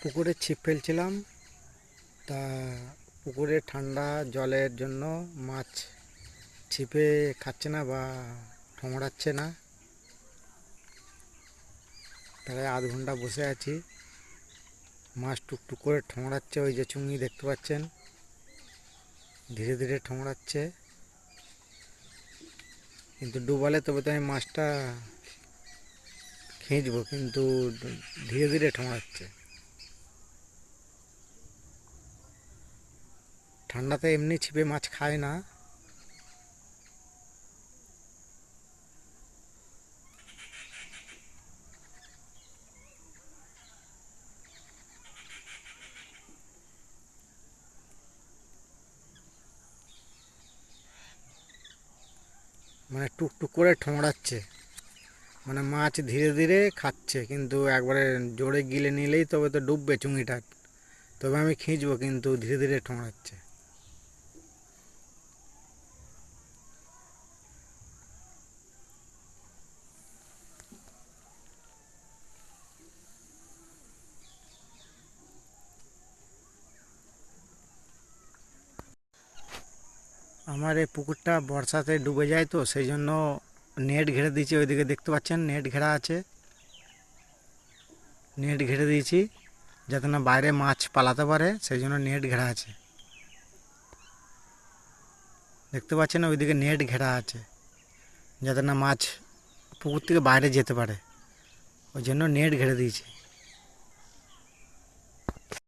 পুকুরে ছিপ ফেলছিলাম। তা পুকুরে ঠান্ডা জলের জন্য মাছ ছিপে খাচ্ছে না বা ঠোঙরাচ্ছে না। তাই আধ ঘণ্টা বসে আছি। মাছ টুকটুক করে ঠোঙরাচ্ছে ওই যে চুঙি দেখতে পাচ্ছেন। ধীরে ধীরে ঠোঙরাচ্ছে কিন্তু ডুবালে তবে তো আমি মাছটা খিঁচবো, কিন্তু ধীরে ধীরে ঠোঙরাচ্ছে ঠান্ডাতে এমনি ছিপে মাছ খায় না। মানে টুকটুক করে ঠোঁড়াচ্ছে। মানে মাছ ধীরে ধীরে খাচ্ছে, কিন্তু একবারে জোরে গিলে নিলেই তবে তো ডুববে চুঙিটা। তবে আমি খিঁচবো, কিন্তু ধীরে ধীরে ঠোঙরাচ্ছে আমার এই পুকুরটা বর্ষাতে ডুবে যায় তো, সেই জন্য নেট ঘিরে দিয়েছি, ওইদিকে দেখতে পাচ্ছেন নেট ঘেরা আছে। নেট ঘিরে দিয়েছি, যাতে না বাইরে মাছ পালাতে পারে, সেই জন্য নেট ঘেরা আছে। দেখতে পাচ্ছেন ওইদিকে নেট ঘেরা আছে, যাতে না মাছ পুকুর থেকে বাইরে যেতে পারে। ওই জন্য নেট ঘিরে দিয়েছি।